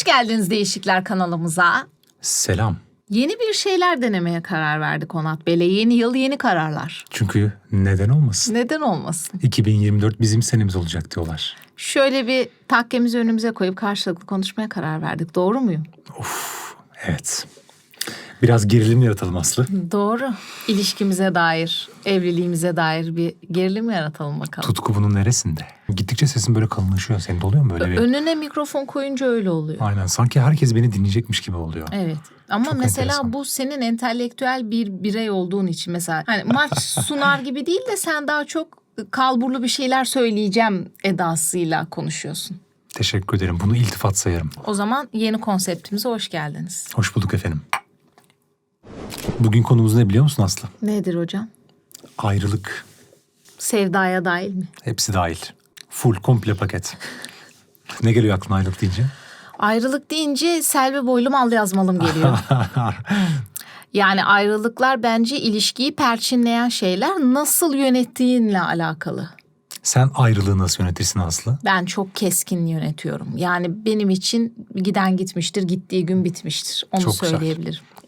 Hoş geldiniz Değişikler kanalımıza. Selam. Yeni bir şeyler denemeye karar verdik Onat Bey'le. Yeni yıl yeni kararlar. Çünkü neden olmasın? Neden olmasın? 2024 bizim senemiz olacak diyorlar. Şöyle bir takkemizi önümüze koyup karşılıklı konuşmaya karar verdik. Doğru muyum? Evet. Biraz gerilim yaratalım Aslı. Doğru. İlişkimize dair, evliliğimize dair bir gerilim yaratalım bakalım. Tutku bunun neresinde? Gittikçe sesin böyle kalınlaşıyor. Senin de oluyor mu böyle bir? Önüne mikrofon koyunca öyle oluyor. Aynen. Sanki herkes beni dinleyecekmiş gibi oluyor. Evet. Ama Çok mesela enteresan. bu senin entelektüel bir birey olduğun için mesela hani maç sunar gibi değil de sen daha çok kalburlu bir şeyler söyleyeceğim edasıyla konuşuyorsun. Teşekkür ederim. Bunu iltifat sayarım. O zaman yeni konseptimize hoş geldiniz. Hoş bulduk efendim. Bugün konumuz ne biliyor musun Aslı? Nedir hocam? Ayrılık. Sevdaya dahil mi? Hepsi dahil. Full, komple paket. Ne geliyor aklına ayrılık deyince? Ayrılık deyince Selvi Boylum al yazmalım geliyor. yani ayrılıklar bence ilişkiyi perçinleyen şeyler nasıl yönettiğinle alakalı. Sen ayrılığı nasıl yönetirsin Aslı? Ben çok keskin yönetiyorum. Yani benim için giden gitmiştir, gittiği gün bitmiştir. Onu Çok güzel.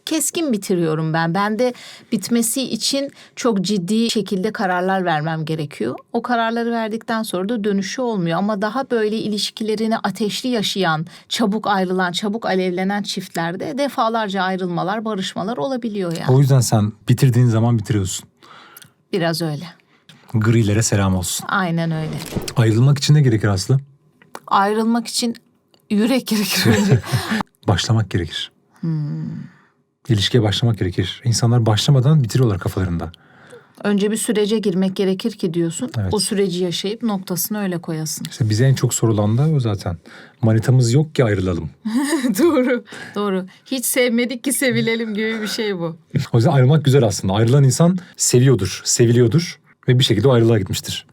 Keskin bitiriyorum ben. Ben de bitmesi için çok ciddi şekilde kararlar vermem gerekiyor. O kararları verdikten sonra da dönüşü olmuyor. Ama daha böyle ilişkilerini ateşli yaşayan, çabuk ayrılan, çabuk alevlenen çiftlerde defalarca ayrılmalar, barışmalar olabiliyor yani. O yüzden sen bitirdiğin zaman bitiriyorsun. Biraz öyle. Grilere selam olsun. Aynen öyle. Ayrılmak için ne gerekir Aslı? Ayrılmak için yürek gerekir. Başlamak gerekir. İlişkiye başlamak gerekir. İnsanlar başlamadan bitiriyorlar kafalarında. Önce bir sürece girmek gerekir ki diyorsun. Evet. O süreci yaşayıp noktasını öyle koyasın. İşte bize en çok sorulan da o zaten. Manitamız yok ki ayrılalım. Doğru. Doğru. Hiç sevmedik ki sevilelim gibi bir şey bu. O yüzden ayrılmak güzel aslında. Ayrılan insan seviyordur, seviliyordur ve bir şekilde o ayrılığa gitmiştir.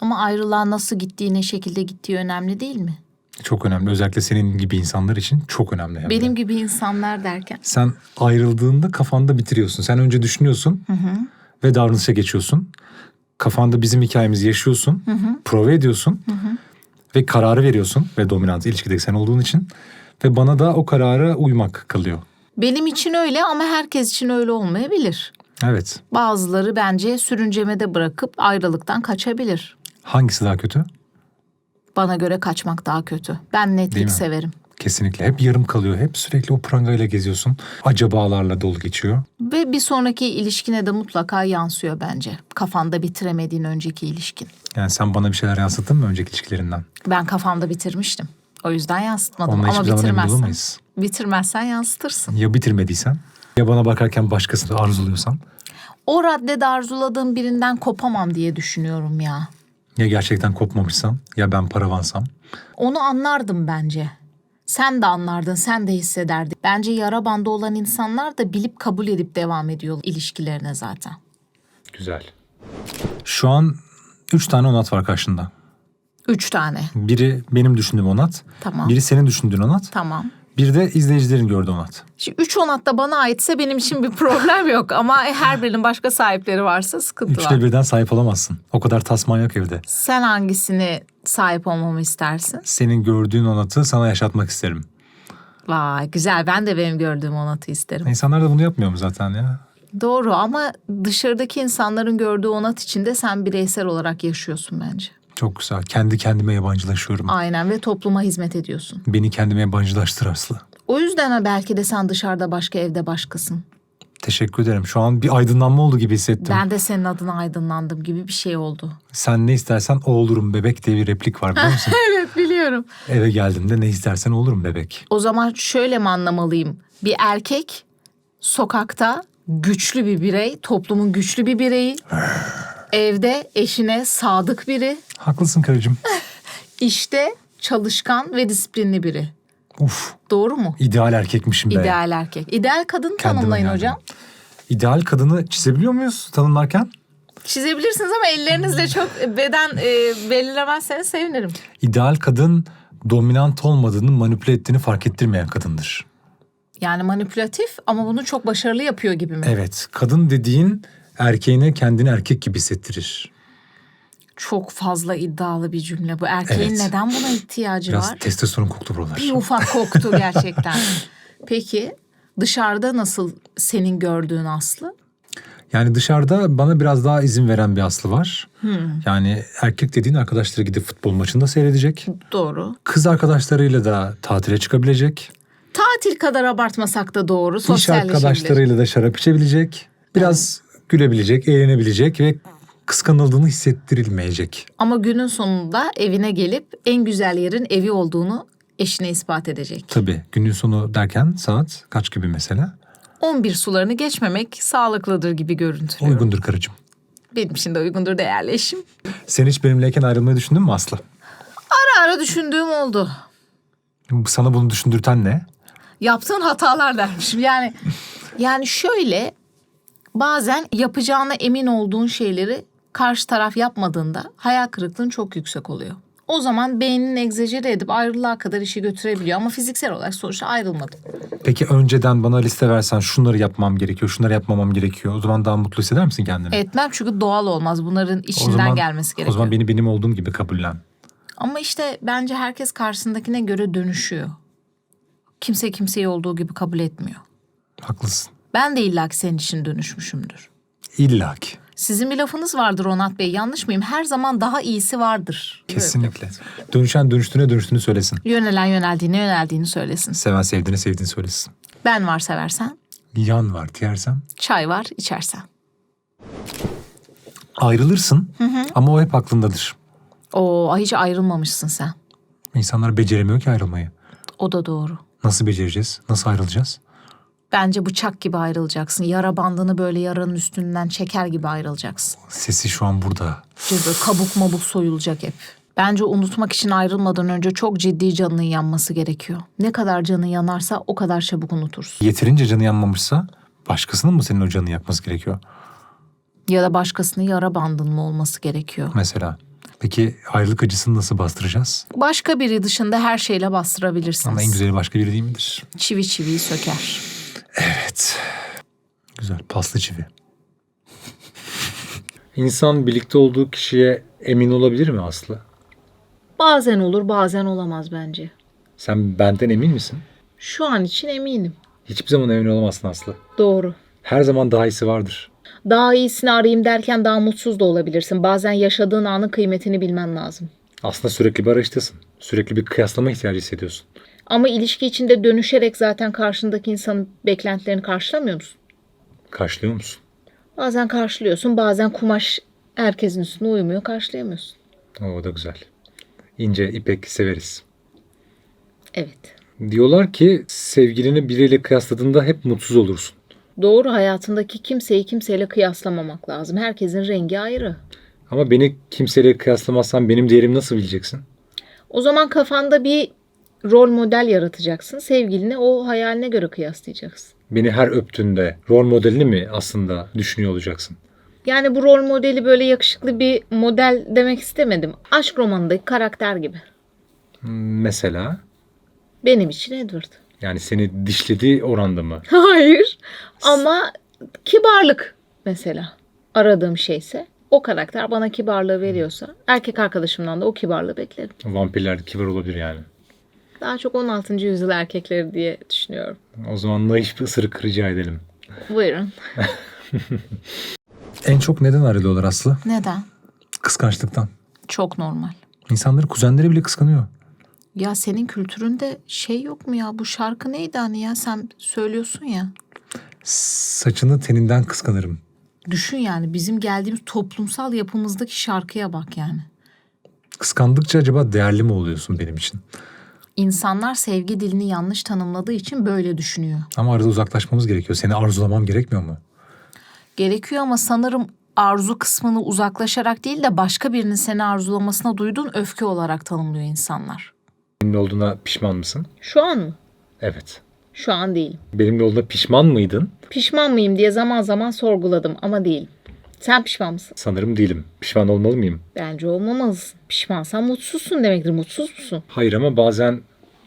Ama ayrılığa nasıl gittiği, ne şekilde gittiği önemli değil mi? Çok önemli. Özellikle senin gibi insanlar için çok önemli. hem de. Benim gibi insanlar derken. Sen ayrıldığında kafanda bitiriyorsun. Sen önce düşünüyorsun ve davranışa geçiyorsun. Kafanda bizim hikayemizi yaşıyorsun. Prova ediyorsun. Ve kararı veriyorsun. Ve dominant ilişkideki sen olduğun için. Ve bana da o karara uymak kalıyor. Benim için öyle ama herkes için öyle olmayabilir. Evet. Bazıları bence sürüncemede bırakıp ayrılıktan kaçabilir. Hangisi daha kötü? Bana göre kaçmak daha kötü. Ben netlik severim. Kesinlikle. Hep yarım kalıyor. Hep sürekli o prangayla geziyorsun. Acabalarla dolu geçiyor. Ve bir sonraki ilişkine de mutlaka yansıyor bence. Kafanda bitiremediğin önceki ilişkin. Yani sen bana bir şeyler yansıttın mı önceki ilişkilerinden? Ben kafamda bitirmiştim. O yüzden yansıtmadım Onunla ama bitirmezsen. Bitirmezsen yansıtırsın. Ya bitirmediysen? Ya bana bakarken başkasını arzuluyorsan? O raddede arzuladığım birinden kopamam diye düşünüyorum ya. Ya gerçekten kopmamışsan? Ya ben paravansam? Onu anlardım bence. Sen de anlardın, sen de hissederdin. Bence yara bandı olan insanlar da bilip kabul edip devam ediyor ilişkilerine zaten. Güzel. Şu an üç tane onat var karşında. Üç tane. Biri benim düşündüğüm onat. Tamam. Biri senin düşündüğün onat. Tamam. Bir de izleyicilerin gördüğü onat. Şimdi üç onat da bana aitse benim için bir problem yok. Ama her birinin başka sahipleri varsa sıkıntı var. Üçte birden sahip olamazsın. O kadar tasman yok evde. Sen hangisini sahip olmamı istersin? Senin gördüğün onatı sana yaşatmak isterim. Vay güzel ben de benim gördüğüm onatı isterim. İnsanlar da bunu yapmıyor mu zaten ya? Doğru ama dışarıdaki insanların gördüğü onat içinde sen bireysel olarak yaşıyorsun bence. Çok güzel. Kendi kendime yabancılaşıyorum. Aynen ve topluma hizmet ediyorsun. Beni kendime yabancılaştır Aslı. O yüzden belki de sen dışarıda başka evde başkasın. Teşekkür ederim. Şu an bir aydınlanma oldu gibi hissettim. Ben de senin adına aydınlandım gibi bir şey oldu. Sen ne istersen o olurum bebek diye bir replik var biliyor musun? Evet biliyorum. Eve geldiğimde ne istersen olurum bebek. O zaman şöyle mi anlamalıyım? Bir erkek sokakta güçlü bir birey, toplumun güçlü bir bireyi. Evde eşine sadık biri, Haklısın karıcığım. işte çalışkan ve disiplinli biri. Uf Doğru mu? ideal erkekmişim be. İdeal erkek. İdeal kadın Kendime tanımlayın geldim. hocam. İdeal kadını çizebiliyor muyuz tanımlarken? Çizebilirsiniz ama ellerinizle çok beden e, belirlemezseniz sevinirim. İdeal kadın dominant olmadığını manipüle ettiğini fark ettirmeyen kadındır. Yani manipülatif ama bunu çok başarılı yapıyor gibi mi? Evet kadın dediğin erkeğine kendini erkek gibi hissettirir. Çok fazla iddialı bir cümle bu. Erkeğin Evet. neden buna ihtiyacı Biraz var? testosteron koktu buralar. Bir ufak koktu gerçekten. Peki dışarıda nasıl senin gördüğün Aslı? Yani dışarıda bana biraz daha izin veren bir aslı var. Yani erkek dediğin arkadaşları gidip futbol maçında seyredecek. Doğru. Kız arkadaşlarıyla da tatile çıkabilecek. Tatil kadar abartmasak da doğru. İş Sosyalleşebilir. arkadaşlarıyla da şarap içebilecek. Biraz gülebilecek, eğlenebilecek ve kıskanıldığını hissettirilmeyecek. Ama günün sonunda evine gelip en güzel yerin evi olduğunu eşine ispat edecek. Tabii günün sonu derken saat kaç gibi mesela? 11 sularını geçmemek sağlıklıdır gibi görüntülüyor. Uygundur karıcığım. Benim için de uygundur değerli eşim. Sen hiç benimleyken ayrılmayı düşündün mü Aslı? Ara ara düşündüğüm oldu. Sana bunu düşündürten ne? Yaptığın hatalar dermişim. Yani yani şöyle bazen yapacağına emin olduğun şeyleri karşı taraf yapmadığında hayal kırıklığın çok yüksek oluyor. O zaman beynin egzajere edip ayrılığa kadar işi götürebiliyor. Ama fiziksel olarak sonuçta ayrılmadım. Peki önceden bana liste versen şunları yapmam gerekiyor, şunları yapmamam gerekiyor. O zaman daha mutlu hisseder misin kendini? Etmem çünkü doğal olmaz. Bunların o içinden zaman, gelmesi O gerekiyor. zaman beni benim olduğum gibi kabullen. Ama işte bence herkes karşısındakine göre dönüşüyor. Kimse kimseyi olduğu gibi kabul etmiyor. Haklısın. Ben de illaki senin için dönüşmüşümdür. İlla ki. Sizin bir lafınız vardır Onat Bey. Yanlış mıyım? Her zaman daha iyisi vardır. Kesinlikle. Dönüşen dönüştüğüne dönüştüğünü söylesin. Yönelen yöneldiğine yöneldiğini söylesin. Seven sevdiğini sevdiğini söylesin. Ben var seversen, Yan var diyersem çay var içersen. ayrılırsın ama o hep aklındadır. Oo hiç ayrılmamışsın sen. İnsanlar beceremiyor ki ayrılmayı. O da doğru. Nasıl becereceğiz? Nasıl ayrılacağız? Bence bıçak gibi ayrılacaksın. Yara bandını böyle yaranın üstünden çeker gibi ayrılacaksın. Sesi şu an burada. Böyle kabuk mabuk soyulacak hep. Bence unutmak için ayrılmadan önce çok ciddi canının yanması gerekiyor. Ne kadar canın yanarsa o kadar çabuk unutursun. Yeterince canı yanmamışsa başkasının mı senin o canını yakması gerekiyor? Ya da başkasının yara bandın mı olması gerekiyor. Mesela. Peki ayrılık acısını nasıl bastıracağız? Başka biri dışında her şeyle bastırabilirsiniz. Ama en güzeli başka biri değil midir? Çivi çiviyi söker. Evet. Güzel. Paslı çivi. İnsan birlikte olduğu kişiye emin olabilir mi Aslı? Bazen olur bazen olamaz bence. Sen benden emin misin? Şu an için eminim. Hiçbir zaman emin olamazsın Aslı. Doğru. Her zaman daha iyisi vardır. Daha iyisini arayayım derken daha mutsuz da olabilirsin. Bazen yaşadığın anın kıymetini bilmen lazım. Aslında sürekli bir arayıştasın. Sürekli bir kıyaslama ihtiyacı hissediyorsun. Ama ilişki içinde dönüşerek zaten karşındaki insanın beklentilerini karşılamıyor musun? Karşılıyor musun? Bazen karşılıyorsun, bazen kumaş herkesin üstüne uymuyor, karşılayamıyorsun. O da güzel. İnce, ipek severiz. Evet. Diyorlar ki sevgilini biriyle kıyasladığında hep mutsuz olursun. Doğru hayatındaki kimseyi kimseyle kıyaslamamak lazım. Herkesin rengi ayrı. Ama beni kimseyle kıyaslamazsan benim değerimi nasıl bileceksin? O zaman kafanda bir rol model yaratacaksın. Sevgilini o hayaline göre kıyaslayacaksın. Beni her öptüğünde rol modelini mi aslında düşünüyor olacaksın? Yani bu rol modeli böyle yakışıklı bir model demek istemedim. Aşk romanındaki karakter gibi. Mesela Benim için Edward. yani seni dişlediği oranda mı? Hayır. Ama kibarlık mesela. Aradığım şeyse o karakter bana kibarlığı veriyorsa erkek arkadaşımdan da o kibarlığı beklerim. Vampirler kibar olabilir yani. Daha çok 16. yüzyıl erkekleri diye düşünüyorum. O zaman naif bir ısırık rica edelim. Buyurun. En çok neden ayrılıyorlar Aslı? Neden? Kıskançlıktan. Çok normal. İnsanları kuzenleri bile kıskanıyor. Ya senin kültüründe şey yok mu ya? Bu şarkı neydi hani ya? Sen söylüyorsun ya. Saçını teninden kıskanırım. Düşün yani bizim geldiğimiz toplumsal yapımızdaki şarkıya bak yani. Kıskandıkça acaba değerli mi oluyorsun benim için? İnsanlar sevgi dilini yanlış tanımladığı için böyle düşünüyor. Ama arada uzaklaşmamız gerekiyor. Seni arzulamam gerekmiyor mu? Gerekiyor ama sanırım arzu kısmını uzaklaşarak değil de başka birinin seni arzulamasına duyduğun öfke olarak tanımlıyor insanlar. Benimle olduğuna pişman mısın? Şu an mı? Evet. Şu an değilim. Benimle olduğuna pişman mıydın? Pişman mıyım diye zaman zaman sorguladım ama değilim. Sen pişman mısın? Sanırım değilim. Pişman olmalı mıyım? Bence olmamalısın. Pişmansan mutsuzsun demektir. Mutsuz musun? Hayır ama bazen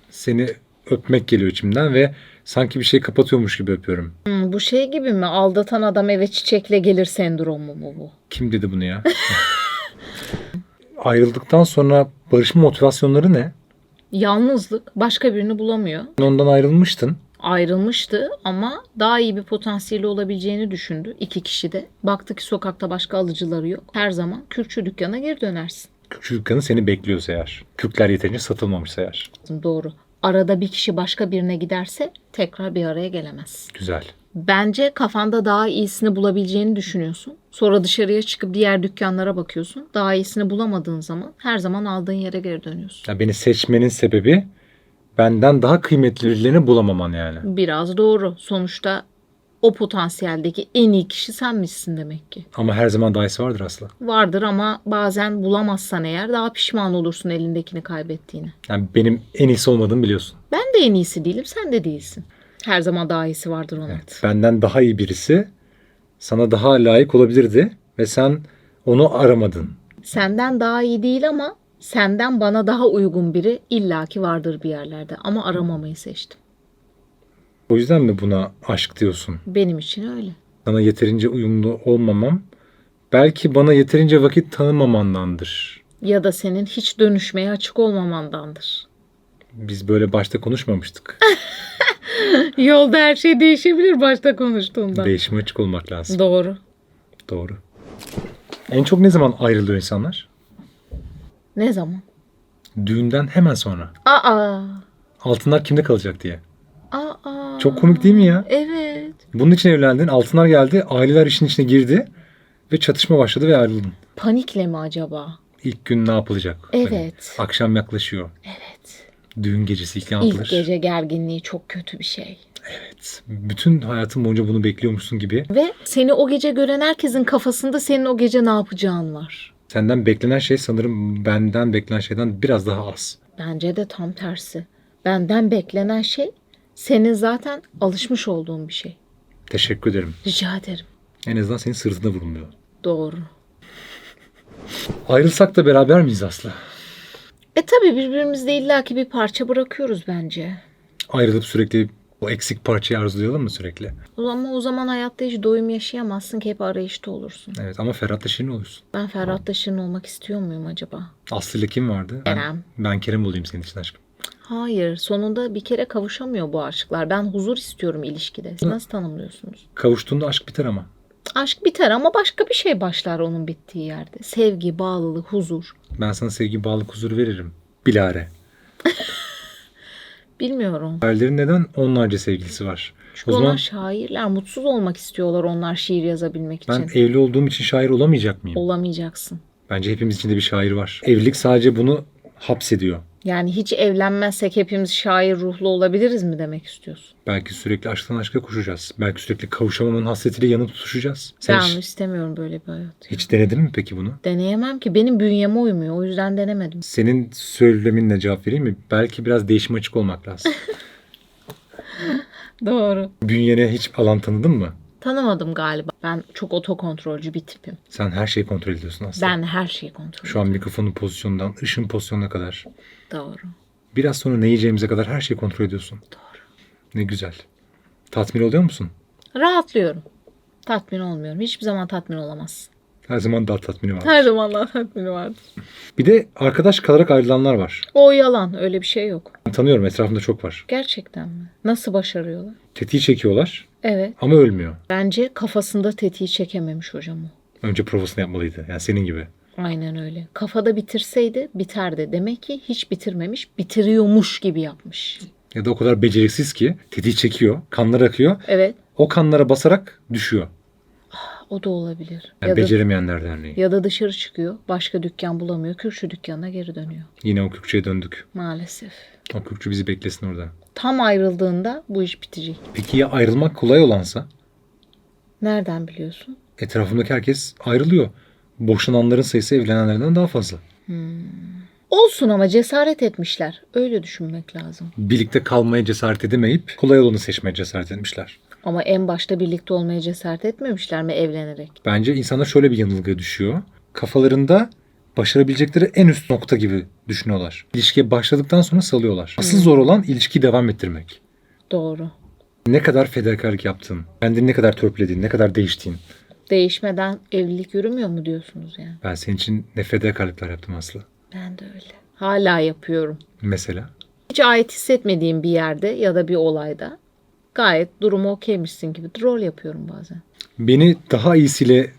seni öpmek geliyor içimden ve sanki bir şey kapatıyormuş gibi öpüyorum. Hmm, bu şey gibi mi? Aldatan adam eve çiçekle gelir sendromu mu bu? Kim dedi bunu ya? ayrıldıktan sonra barışma motivasyonları ne? Yalnızlık başka birini bulamıyor. Ondan ayrılmıştın. Ayrılmıştı ama daha iyi bir potansiyeli olabileceğini düşündü iki kişi de. Baktı ki sokakta başka alıcıları yok. Her zaman kürkçü dükkana geri dönersin. Kürkçü dükkanı seni bekliyorsa eğer. Kürkler yeterince satılmamışsa eğer. Doğru. Arada bir kişi başka birine giderse tekrar bir araya gelemez. Güzel. Bence kafanda daha iyisini bulabileceğini düşünüyorsun. Sonra dışarıya çıkıp diğer dükkanlara bakıyorsun. Daha iyisini bulamadığın zaman her zaman aldığın yere geri dönüyorsun. Ya beni seçmenin sebebi benden daha kıymetli birilerini bulamaman yani. Biraz doğru. Sonuçta o potansiyeldeki en iyi kişi senmişsin demek ki. Ama her zaman daha iyisi vardır Aslı. Vardır ama bazen bulamazsan eğer daha pişman olursun elindekini kaybettiğine. Yani benim en iyisi olmadığımı biliyorsun. Ben de en iyisi değilim, sen de değilsin. Her zaman daha iyisi vardır Onat. Benden daha iyi birisi sana daha layık olabilirdi ve sen onu aramadın. Senden daha iyi değil ama senden bana daha uygun biri illaki vardır bir yerlerde. Ama aramamayı seçtim. O yüzden mi buna aşk diyorsun? Benim için öyle. Sana yeterince uyumlu olmamam belki bana yeterince vakit tanımamandandır. Ya da senin hiç dönüşmeye açık olmamandandır. Biz böyle başta konuşmamıştık. Yolda her şey değişebilir başta konuştuğunda. Değişime açık olmak lazım. Doğru. Doğru. En çok ne zaman ayrılıyor insanlar? Ne zaman? Düğünden hemen sonra. Aa. Altınlar kimde kalacak diye. Aa. Çok komik değil mi ya? Evet. Bunun için evlendin. Altınlar geldi. Aileler işin içine girdi. Ve çatışma başladı ve ayrıldın. Panikle mi acaba? İlk gün ne yapılacak? Evet. Hani akşam yaklaşıyor. Evet. Düğün gecesi ilk yapılır? İlk gece gerginliği çok kötü bir şey. Evet. Bütün hayatın boyunca bunu bekliyormuşsun gibi. Ve seni o gece gören herkesin kafasında senin o gece ne yapacağın var. Senden beklenen şey sanırım benden beklenen şeyden biraz daha az. Bence de tam tersi. Benden beklenen şey senin zaten alışmış olduğun bir şey. Teşekkür ederim. Rica ederim. En azından senin sırtına vurulmuyor. Doğru. Ayrılsak da beraber miyiz Aslı? E tabi birbirimizde illaki bir parça bırakıyoruz bence. Ayrılıp sürekli o eksik parçayı arzulayalım mı sürekli? Ama o zaman hayatta hiç doyum yaşayamazsın ki hep arayışta olursun. Evet ama Ferhat'la Şirin olursun. Ben Ferhat'la Şirin olmak istiyor muyum acaba? Aslı ile kim vardı? Ben, Kerem. ben Kerem olayım senin için aşkım. Hayır. Sonunda bir kere kavuşamıyor bu aşıklar. Ben huzur istiyorum ilişkide. Siz nasıl tanımlıyorsunuz? Kavuştuğunda aşk biter ama. Aşk biter ama başka bir şey başlar onun bittiği yerde. Sevgi, bağlılık, huzur. Ben sana sevgi, bağlılık, huzur veririm. Bilare. Bilmiyorum. Şairlerin neden onlarca sevgilisi var? Çünkü o zaman onlar şairler. Mutsuz olmak istiyorlar onlar şiir yazabilmek ben için. evli olduğum için şair olamayacak mıyım? Olamayacaksın. Bence hepimiz içinde bir şair var. Evlilik sadece bunu hapsediyor. Yani hiç evlenmezsek hepimiz şair ruhlu olabiliriz mi demek istiyorsun? Belki sürekli aşktan aşka koşacağız. Belki sürekli kavuşamamanın hasretiyle yanıp tutuşacağız. Sen ben hiç, istemiyorum böyle bir hayat. hiç denedin mi peki bunu? Deneyemem ki. Benim bünyeme uymuyor. O yüzden denemedim. Senin söyleminle cevap vereyim mi? Belki biraz değişim açık olmak lazım. Doğru. Bünyene hiç alan tanıdın mı? Tanımadım galiba. Ben çok otokontrolcü bir tipim. Sen her şeyi kontrol ediyorsun aslında. Ben her şeyi kontrol Şu an mikrofonun pozisyonundan, ışın pozisyonuna kadar. Doğru. Biraz sonra ne yiyeceğimize kadar her şeyi kontrol ediyorsun. Doğru. Ne güzel. Tatmin oluyor musun? Rahatlıyorum. Tatmin olmuyorum. Hiçbir zaman tatmin olamazsın. Her zaman daha tatmini var. Her zaman daha tatmini vardır. Bir de arkadaş kalarak ayrılanlar var. O yalan. Öyle bir şey yok. Ben tanıyorum etrafımda çok var. Gerçekten mi? Nasıl başarıyorlar? Tetiği çekiyorlar Evet. ama ölmüyor. Bence kafasında tetiği çekememiş hocam o. Önce provasını yapmalıydı. Yani senin gibi. Aynen öyle. Kafada bitirseydi biterdi. Demek ki hiç bitirmemiş. Bitiriyormuş gibi yapmış. Ya da o kadar beceriksiz ki tetiği çekiyor, kanlar akıyor. Evet. O kanlara basarak düşüyor. O da olabilir. Yani ya, da, Beceremeyenler Derneği. ya da dışarı çıkıyor. Başka dükkan bulamıyor. Kürşü dükkanına geri dönüyor. Yine o kürkçüye döndük. Maalesef. O kürkçü bizi beklesin orada. Tam ayrıldığında bu iş bitecek. Peki ya ayrılmak kolay olansa? Nereden biliyorsun? Etrafımdaki herkes ayrılıyor. Boşananların sayısı evlenenlerden daha fazla. Olsun ama cesaret etmişler. Öyle düşünmek lazım. Birlikte kalmaya cesaret edemeyip kolay olanı seçmeye cesaret etmişler. Ama en başta birlikte olmaya cesaret etmemişler mi evlenerek? Bence insanlar şöyle bir yanılgıya düşüyor. Kafalarında başarabilecekleri en üst nokta gibi düşünüyorlar. İlişkiye başladıktan sonra salıyorlar. Asıl zor olan ilişkiyi devam ettirmek. Doğru. Ne kadar fedakarlık yaptın, kendini ne kadar törpüledin, ne kadar değiştin. Değişmeden evlilik yürümüyor mu diyorsunuz yani? Ben senin için ne fedakarlıklar yaptım Aslı. Ben de öyle. Hala yapıyorum. Mesela. Hiç ait hissetmediğim bir yerde ya da bir olayda gayet durumu okeymişsin gibi rol yapıyorum bazen. Beni daha iyisiyle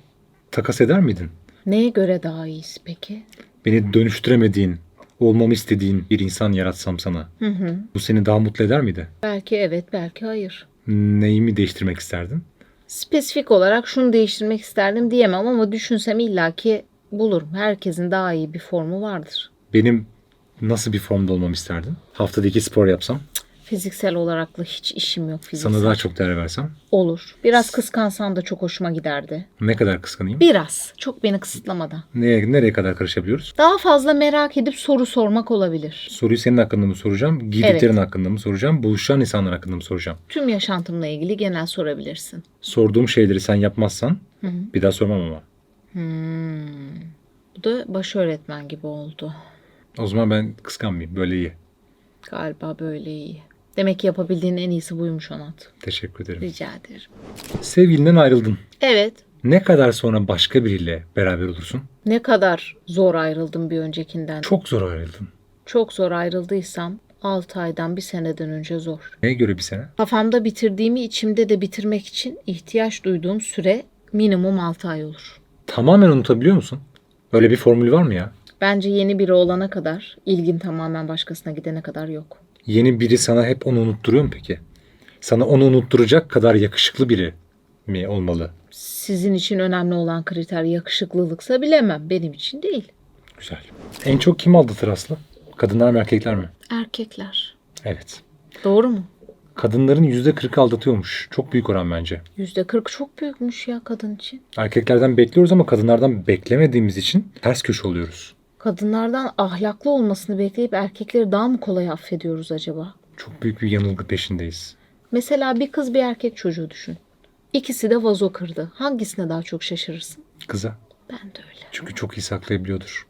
takas eder miydin? Neye göre daha iyisi peki? Beni dönüştüremediğin, olmamı istediğin bir insan yaratsam sana. Hı hı. Bu seni daha mutlu eder miydi? Belki evet, belki hayır. Neyimi değiştirmek isterdin? Spesifik olarak şunu değiştirmek isterdim diyemem ama düşünsem illaki bulurum. Herkesin daha iyi bir formu vardır. Benim nasıl bir formda olmamı isterdin? Haftada iki spor yapsam, Fiziksel olarakla hiç işim yok fiziksel. sana daha çok değer versem. Olur. Biraz kıskansan da çok hoşuma giderdi. Ne kadar kıskanayım? Biraz. Çok beni kısıtlamadan. Nereye, nereye kadar karışabiliyoruz? Daha fazla merak edip soru sormak olabilir. Soruyu senin hakkında mı soracağım? Giydiklerin hakkında mı soracağım? Buluşacağın insanlar hakkında mı soracağım? Tüm yaşantımla ilgili genel sorabilirsin. Sorduğum şeyleri sen yapmazsan Hı hı. bir daha sormam ama. Hmm. Bu da baş öğretmen gibi oldu. O zaman ben kıskanmayayım. Böyle iyi. Galiba böyle iyi. Demek ki yapabildiğin en iyisi buymuş Onat. Teşekkür ederim. Rica ederim. Sevgilinden ayrıldın. Evet. Ne kadar sonra başka biriyle beraber olursun? Ne kadar zor ayrıldım bir öncekinden. Çok zor ayrıldın. Çok zor ayrıldıysam 6 aydan bir seneden önce zor. Neye göre bir sene? Kafamda bitirdiğimi içimde de bitirmek için ihtiyaç duyduğum süre minimum 6 ay olur. Tamamen unutabiliyor musun? Öyle bir formül var mı ya? Bence yeni biri olana kadar, ilgin tamamen başkasına gidene kadar yok. Yeni biri sana hep onu unutturuyor mu peki? Sana onu unutturacak kadar yakışıklı biri mi olmalı? Sizin için önemli olan kriter yakışıklılıksa bilemem. Benim için değil. Güzel. En çok kim aldatır Aslı? Kadınlar mı erkekler mi? Erkekler. Evet. Doğru mu? Kadınların %40'ı aldatıyormuş. Çok büyük oran bence. %40 çok büyükmüş ya kadın için. Erkeklerden bekliyoruz ama kadınlardan beklemediğimiz için ters köşe oluyoruz. Kadınlardan ahlaklı olmasını bekleyip erkekleri daha mı kolay affediyoruz acaba? Çok büyük bir yanılgı peşindeyiz. Mesela bir kız bir erkek çocuğu düşün. İkisi de vazo kırdı. Hangisine daha çok şaşırırsın? Kıza. Ben de öyle. Çünkü çok iyi saklayabiliyordur.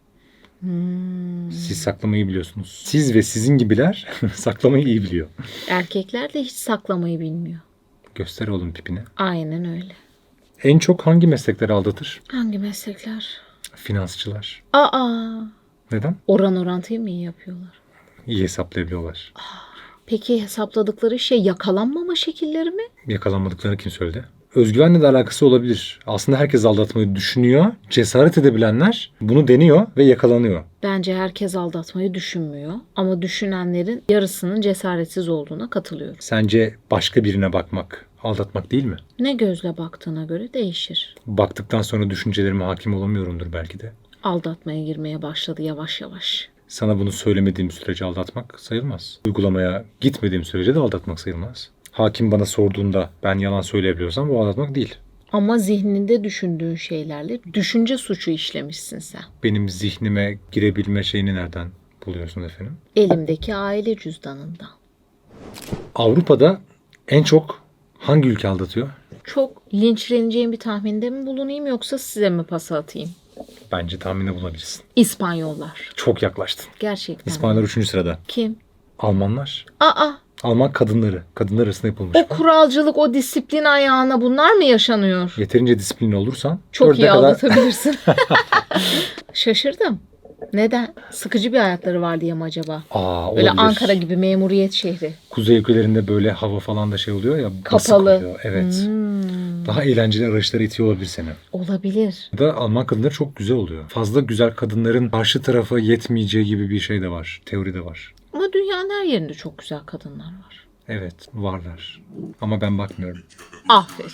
Siz saklamayı biliyorsunuz. Siz ve sizin gibiler saklamayı iyi biliyor. Erkekler de hiç saklamayı bilmiyor. Göster oğlum pipini. Aynen öyle. En çok hangi meslekleri aldatır? Hangi meslekler? Finansçılar. Aa, Neden? oran orantıyı mı iyi yapıyorlar? İyi hesaplayabiliyorlar. Peki hesapladıkları şey yakalanmama şekilleri mi? Yakalanmadıklarını kim söyledi? Özgüvenle de alakası olabilir. Aslında herkes aldatmayı düşünüyor. Cesaret edebilenler bunu deniyor ve yakalanıyor. Bence herkes aldatmayı düşünmüyor. Ama düşünenlerin yarısının cesaretsiz olduğuna katılıyorum. Sence başka birine bakmak aldatmak değil mi? Ne gözle baktığına göre değişir. Baktıktan sonra düşüncelerime hakim olamıyorumdur belki de. Aldatmaya girmeye başladı yavaş yavaş. Sana bunu söylemediğim sürece aldatmak sayılmaz. Uygulamaya gitmediğim sürece de aldatmak sayılmaz. Hakim bana sorduğunda ben yalan söyleyebiliyorsam bu aldatmak değil. Ama zihninde düşündüğün şeylerle düşünce suçu işlemişsin sen. Benim zihnime girebilme şeyini nereden buluyorsun efendim? Elimdeki aile cüzdanında. Avrupa'da en çok hangi ülke aldatıyor? Çok linçleneceğim bir tahminde mi bulunayım yoksa size mi pas atayım? Bence tahminde bulabilirsin. İspanyollar. Çok yaklaştın. Gerçekten. İspanyollar 3. sırada. Kim? Almanlar. Aa, Alman kadınları. Kadınlar arasında yapılmış. o kuralcılık, o disiplin ayağına bunlar mı yaşanıyor? Yeterince disiplinli olursan Çok iyi kadar aldatabilirsin. Şaşırdım. Neden? Sıkıcı bir hayatları var diye mi acaba? Aa, Böyle olabilir. Ankara gibi memuriyet şehri. Kuzey ülkelerinde böyle hava falan da şey oluyor ya. Kapalı. oluyor. Evet. Hmm, Daha eğlenceli araçlara itiyor olabilir seni. olabilir. Ya da Alman kadınları çok güzel oluyor. Fazla güzel kadınların karşı tarafa yetmeyeceği gibi bir şey de var. Teori de var. Ama dünyanın her yerinde çok güzel kadınlar var. Evet varlar. Ama ben bakmıyorum. Aferin.